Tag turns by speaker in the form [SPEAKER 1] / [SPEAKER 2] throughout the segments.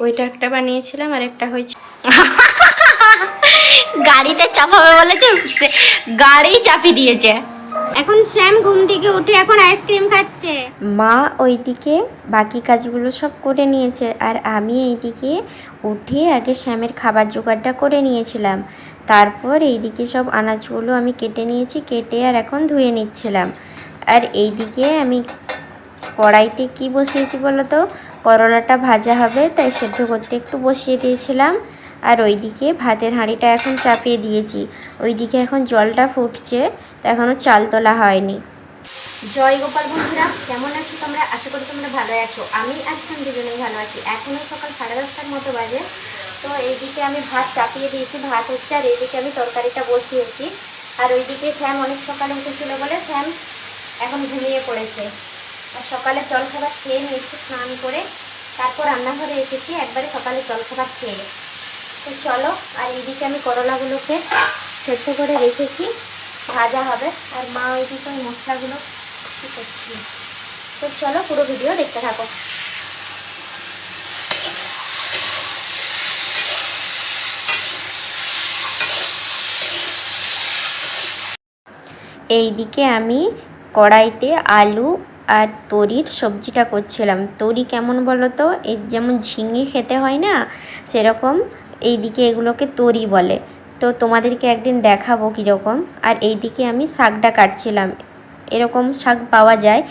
[SPEAKER 1] ওইটা একটা বানিয়েছিলাম আর একটা হয়েছে।
[SPEAKER 2] গাড়িতে চাপাবে বলেছে গাড়ি চাপি দিয়েছে।
[SPEAKER 3] এখন শ্যাম ঘুম থেকে উঠে এখন আইসক্রিম খাচ্ছে।
[SPEAKER 1] মা ওইদিকে বাকি কাজগুলো সব করে নিয়েছে আর আমি এইদিকে উঠে আগে শ্যামের খাবার জোগাড়টা করে নিয়েছিলাম। তারপর এইদিকে সব আনাজগুলো আমি কেটে নিয়েছি কেটে আর এখন ধুয়ে নিচ্ছিলাম। আর এইদিকে আমি কড়াইতে কি বসিয়েছি বলো তো? করলাটা ভাজা হবে, তাই সেদ্ধ করতে একটু বসিয়ে দিয়েছিলাম। আর ওইদিকে ভাতের হাঁড়িটা এখন চাপিয়ে দিয়েছি। ওইদিকে এখন জলটা ফুটছে, তো এখনও চাল তোলা হয়নি। জয় গোপাল বন্ধুরা, কেমন আছো তোমরা? আশা করি তোমরা ভালো আছো। আমি আর দুজনেই ভালো আছি। এখনও সকাল সাড়ে দশটার মতো বাজে। তো এইদিকে আমি ভাত চাপিয়ে দিয়েছি, ভাত হচ্ছে আর এইদিকে আমি তরকারিটা বসিয়েছি। আর ওইদিকে শ্যাম অনেক সকালে উঠেছিল বলে শ্যাম এখন ঘুমিয়ে পড়েছে। আর সকালে জল খাবার খেয়ে নিয়েছি স্নান করে তারপর রান্নাঘরে এসেছি, একবারে সকালে জল খাবার খেয়ে। তো চলো, আর এইদিকে আমি করলাগুলোকে সেদ্ধ করে রেখেছি, ভাজা হবে। আর মা ওইদিকে ওই মশলাগুলো করছি? তো চলো পুরো ভিডিও দেখতে থাকো। এইদিকে আমি কড়াইতে আলু আর তরির সবজিটা করছিলাম। তরি কেমন বলো তো এই যেমন ঝিঙে খেতে হয় না, সেরকম এই দিকে এগুলোকে তরি বলে। তো তোমাদেরকে একদিন দেখাবো কীরকম। আর এইদিকে আমি শাকটা কাটছিলাম। এরকম শাক পাওয়া যায়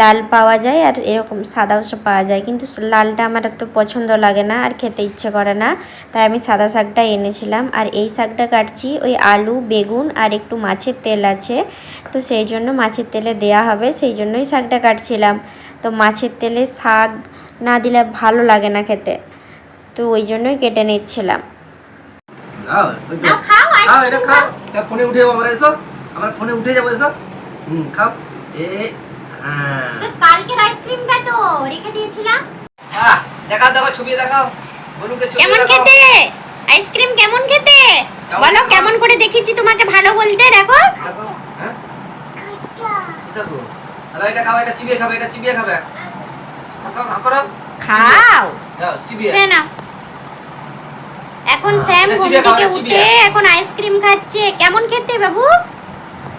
[SPEAKER 1] লাল পাওয়া যায় আর এরকম সাদাও সব পাওয়া যায়। কিন্তু লালটা আমার এত পছন্দ লাগে না আর খেতে ইচ্ছে করে না তাই আমি সাদা শাকটা এনেছিলাম। আর এই শাকটা কাটছি ওই আলু বেগুন আর একটু মাছের তেল আছে। তো সেই জন্য মাছের তেলে দেয়া হবে সেই জন্যই শাকটা কাটছিলাম। তো মাছের তেলে শাক না দিলে ভালো লাগে না খেতে। তো ওই জন্যই কেটে নিচ্ছিলাম।
[SPEAKER 4] খাও তো।
[SPEAKER 3] খাও,
[SPEAKER 4] এটা খাও। তা ফোনে উঠে যাব আমরা এসো। আমরা ফোনে উঠে যাব এসো। হুম খাও। এ হ্যাঁ
[SPEAKER 3] কালকের আইসক্রিমটা তো রেখে দিয়েছিলাম।
[SPEAKER 4] আহ, দেখাও দেখাও ছবি দেখাও। বলুকে ছবি
[SPEAKER 3] কেমন খেতে? আইসক্রিম কেমন খেতে? বলো কেমন করে দেখেছি তোমাকে ভালো বলতে দেখো।
[SPEAKER 4] দেখো হ্যাঁ? দেখো দাদা এটা খাও এটা চিবিয়ে খাবে এটা চিবিয়ে খাবে। খাও করো চিবিয়ে।
[SPEAKER 3] হ্যাঁ না এখন
[SPEAKER 4] হ্যাঁ,
[SPEAKER 3] স্যাম
[SPEAKER 4] এটা
[SPEAKER 3] ঘুম থেকে উঠে এখন আইসক্রিম খাচ্ছে। কেমন খেতে বাবু?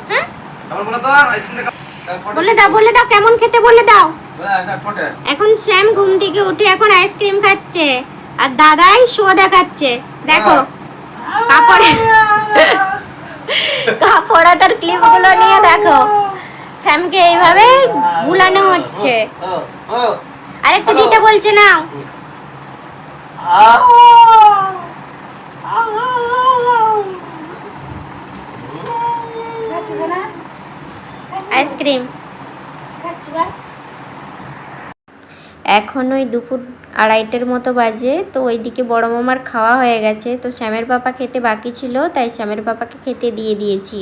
[SPEAKER 3] হ্যাঁ?
[SPEAKER 4] বলো
[SPEAKER 3] দাও বলে দাও কেমন খেতে বলে দাও। এখন শ্যাম ঘুম থেকে উঠে এখন আইসক্রিম খাচ্ছে। আর দাদাই শো দেখাচ্ছে। দেখো কাপড়ে কাপড়াটার ক্লিপগুলো নিয়ে দেখো। শ্যামকে এইভাবে ভুলানো হচ্ছে। আর একটু দিতে বলছে না। আইসক্রিম
[SPEAKER 1] এখন ওই দুপুর আড়াইটের মতো বাজে তো ওইদিকে বড় মামার খাওয়া হয়ে গেছে। তো শ্যামের পাপা খেতে বাকি ছিল তাই শ্যামের পাপাকে খেতে দিয়ে দিয়েছি।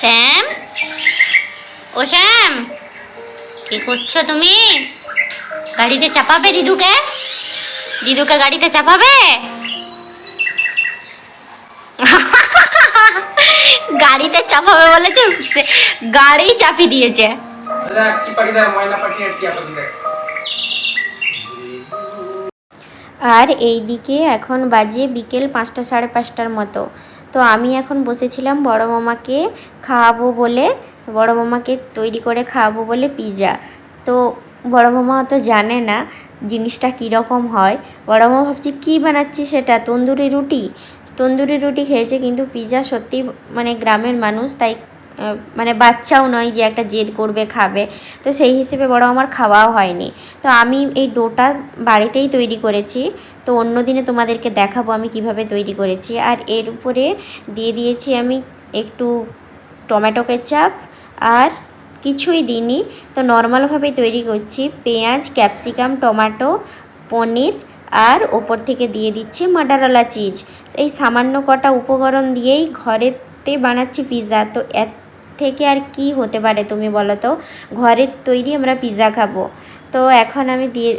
[SPEAKER 2] শ্যাম? ও শ্যাম কি করছ তুমি? গাড়িতে চাপাবে দিদুকে দিদুকে গাড়িতে চাপাবে? গাড়িতে চাপাবে বলেছে সে- গাড়ি চাপি দিয়েছে।
[SPEAKER 4] আর
[SPEAKER 1] এই দিকে এখন বাজে বিকেল পাঁচটা সাড়ে পাঁচটার মতো। তো আমি এখন বসেছিলাম বড় মামাকে খাওয়াবো বলে বড় মামাকে তৈরি করে খাওয়াবো বলে পিৎজা তো বড় মামা তো জানে না জিনিসটা কীরকম হয়। বড় মামা ভাবছি কী বানাচ্ছি সেটা? তন্দুরি রুটি? তন্দুরি রুটি খেয়েছে কিন্তু পিৎজা সত্যি মানে গ্রামের মানুষ, তাই মানে বাচ্চাও নয় যে একটা জেদ করবে, খাবে। তো সেই হিসেবে বড় আমার খাওয়াও হয়নি। তো আমি এই ডোটা বাড়িতেই তৈরি করেছি। তো অন্য দিনে তোমাদেরকে দেখাবো আমি কীভাবে তৈরি করেছি। আর এর উপরে দিয়ে দিয়েছি আমি একটু টমেটো কেচাপ আর কিছুই দিইনি। তো নর্মালভাবেই তৈরি করছি পেঁয়াজ, ক্যাপসিকাম, টমেটো, পনির আর ওপর থেকে দিয়ে দিচ্ছি মাডারালা চিজ। এই সামান্য কটা উপকরণ দিয়েই ঘরেতে বানাচ্ছি পিৎজা তো এর থেকে আর কি হতে পারে তুমি বলো তো? ঘরের তৈরি আমরা পিৎজা খাব। তো এখন আমি দিয়ে,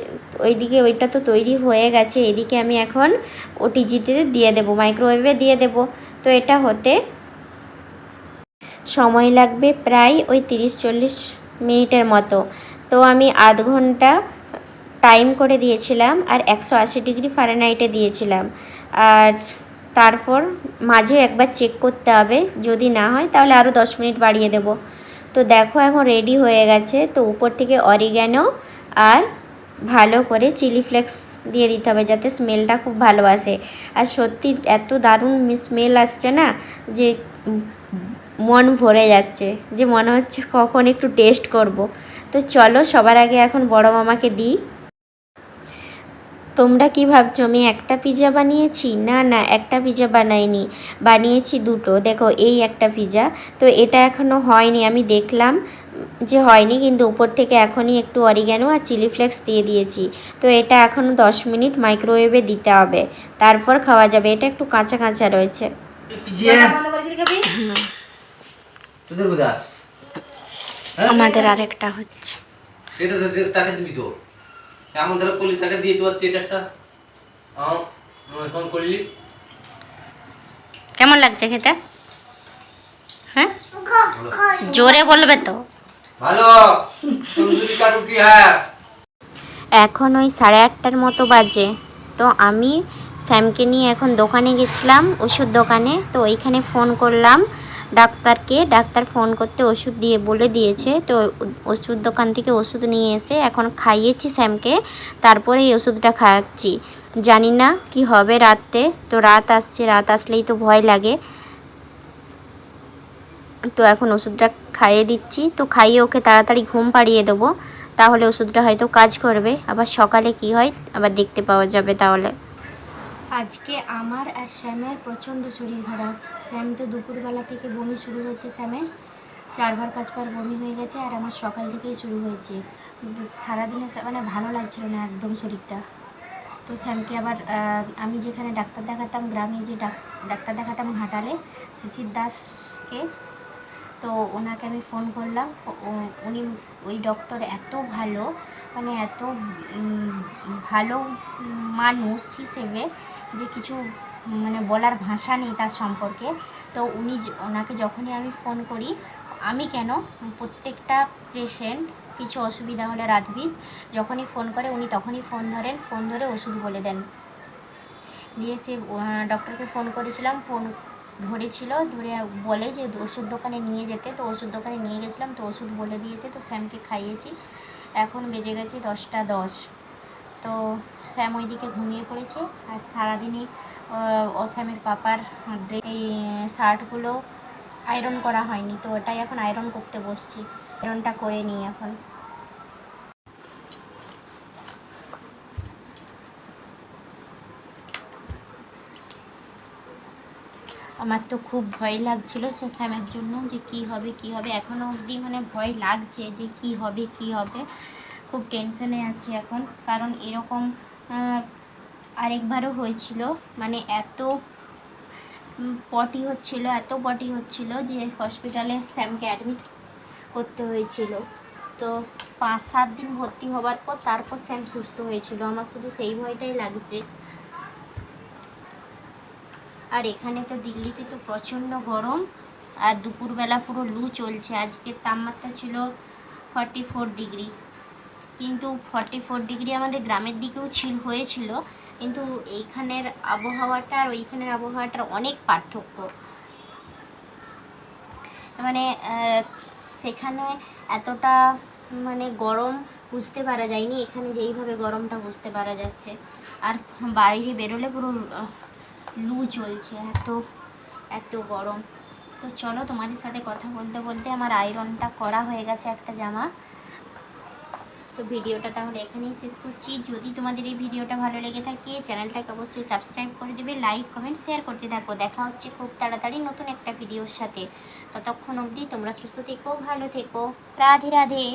[SPEAKER 1] ওইদিকে ওইটা তো তৈরি হয়ে গেছে। এদিকে আমি এখন ওটিজিতে দিয়ে দেবো, মাইক্রোওয়েভে দিয়ে দেবো। তো এটা হতে সময় লাগবে প্রায় ওই তিরিশ চল্লিশ মিনিটের মতো। তো আমি আধ ঘণ্টা টাইম করে দিয়েছিলাম আর একশো আশি ডিগ্রি ফারেনহাইটে দিয়েছিলাম। আর তারপর মাঝে একবার চেক করতে হবে, যদি না হয় তাহলে আরও দশ মিনিট বাড়িয়ে দেবো। তো দেখো এখন রেডি হয়ে গেছে, তো উপর থেকে অরিগ্যানো আর ভালো করে চিলি ফ্লেক্স দিয়ে দিতে হবে যাতে স্মেলটা খুব ভালো আসে। আর সত্যি এত দারুণ স্মেল আসছে না যে মন ভরে যাচ্ছে, যে মনে হচ্ছে কখন একটু টেস্ট করব। তো চলো সবার আগে এখন বড় মামাকে দিই। তোমরা কি ভাবছ আমি একটা পিৎজা বানিয়েছি? না না একটা পিৎজা বানাইনি। বানিয়েছি দুটো। দেখো এই একটা পিৎজা তো এটা এখনও হয়নি। আমি দেখলাম যে হয়নি কিন্তু উপর থেকে এখনই একটু অরিগ্যানো আর চিলি ফ্লেক্স দিয়ে দিয়েছি। তো এটা এখনও দশ মিনিট মাইক্রোওয়েভে দিতে হবে। তারপর খাওয়া যাবে। এটা একটু কাঁচা কাঁচা রয়েছে।
[SPEAKER 4] কোথায়? হ্যাঁ?
[SPEAKER 1] আমাদের আরেকটা হচ্ছে।
[SPEAKER 4] সেটা তাকে দিবি তো? এমন ধরো করলি তাকে দিয়ে দেওয়ার এটা একটা এখন করলি?
[SPEAKER 2] কেমন লাগছে খেতে? হ্যাঁ? জোরে বলবে তো
[SPEAKER 4] ভালো তন্দুরি কা রুটি হ্যাঁ
[SPEAKER 1] এখন ওই সাড়ে আটটার মতো বাজে তো আমি স্যামকে নিয়ে এখন দোকানে গেছিলাম ওষুধ দোকানে তো ওইখানে ফোন করলাম ডাক্তারকে ডাক্তার ফোন করতে ওষুধ দিয়ে বলে দিয়েছে। তো ওষুধ দোকান থেকে ওষুধ নিয়ে এসে এখন খাইয়েছি স্যামকে, তারপরে এই ওষুধটা খাওয়াচ্ছি জানি না কি হবে রাতে। তো রাত আসছে, রাত আসলেই তো ভয় লাগে। তো এখন ওষুধটা খাইয়ে দিচ্ছি। তো খাইয়ে ওকে তাড়াতাড়ি ঘুম পাড়িয়ে দেবো। তাহলে ওষুধটা হয়তো কাজ করবে। আবার সকালে কি হয়? আবার দেখতে পাওয়া যাবে তাহলে।
[SPEAKER 3] আজকে আমার আর শ্যামের প্রচণ্ড শরীর খারাপ। শ্যাম তো দুপুরবেলা থেকে বমি শুরু হয়েছে শ্যামের চারবার, পাঁচবার বমি হয়ে গেছে আর আমার সকাল থেকেই শুরু হয়েছে। সারাদিনে মানে ভালো লাগছিল না একদম শরীরটা। তো শ্যামকে আবার আমি যেখানে ডাক্তার দেখাতাম গ্রামে যে ডাক- ডাক্তার দেখাতাম হাটালে শিশির দাসকে, তো ওনাকে আমি ফোন করলাম। উনি ওই ডক্টর এত ভালো মানে এত ভালো মানুষ হিসেবে যে কিছু মানে বলার ভাষা নেই তার সম্পর্কে। তো উনি ওনাকে যখনই আমি ফোন করি, আমি কেন, প্রত্যেকটা পেশেন্ট কিছু অসুবিধা হলে রাতবির যখনই ফোন করে উনি তখনই ফোন ধরেন ফোন ধরে ওষুধ বলে দেন। দিয়ে সে ডক্টরকে ফোন করেছিলাম ফোন ধরেছিল, ধরে বলে যে ওষুধ দোকানে নিয়ে যেতে। তো ওষুধ দোকানে নিয়ে গেছিলাম, তো ওষুধ বলে দিয়েছে, তো স্যামকে খাইয়েছি। এখন বেজে গেছে দশটা দশ। তো স্যাম ওইদিকে ঘুমিয়ে পড়েছে আর সারাদিনই আহ, ও স্যামের পাপার এই শার্টগুলো আয়রন করা হয়নি তো ওটাই এখন আয়রন করতে বসছি। আয়রনটা করে নিই এখন। আমার তো খুব ভয় লাগছিল স্যামের জন্য যে কি হবে কি হবে। এখনও অবধি মানে ভয় লাগছে যে কি হবে কি হবে। খুব টেনশনে আছি এখন। কারণ এরকম আরেকবারও হয়েছিল। মানে এত পটি হচ্ছিল, এত পটি হচ্ছিল যে হসপিটালে স্যামকে অ্যাডমিট করতে হয়েছিল। তো পাঁচ সাত দিন ভর্তি হবার পর তারপর স্যাম সুস্থ হয়েছিল। আমার শুধু সেই ভয়টাই লাগছে। আর এখানে তো দিল্লিতে তো প্রচণ্ড গরম, আর দুপুরবেলা পুরো লু চলছে। আজকের তাপমাত্রা ছিল ফর্টি ফোর ডিগ্রি কিন্তু ফর্টি ফোর ডিগ্রি আমাদের গ্রামের দিকেও ছিল হয়েছিল, কিন্তু এইখানের আবহাওয়াটা আর ওইখানের আবহাওয়াটার অনেক পার্থক্য। মানে সেখানে এতটা মানে গরম বুঝতে পারা যায়নি, এখানে যেইভাবে গরমটা বুঝতে পারা যাচ্ছে। আর বাইরে বেরোলে পুরো লু চলছে, এত এত গরম। তো চলো তোমাদের সাথে কথা বলতে বলতে আমার আয়রনটা করা হয়ে গেছে একটা জামা। তো ভিডিওটা তাহলে এখানেই শেষ করছি। যদি তোমাদের এই ভিডিওটা ভালো লেগে থাকে, চ্যানেলটাকে অবশ্যই সাবস্ক্রাইব করে দেবে, লাইক, কমেন্ট, শেয়ার করতে থাকো। দেখা হচ্ছে খুব তাড়াতাড়ি নতুন একটা ভিডিওর সাথে। ততক্ষণ অবধি তোমরা সুস্থ থেকো, ভালো থেকো। রাধে রাধে।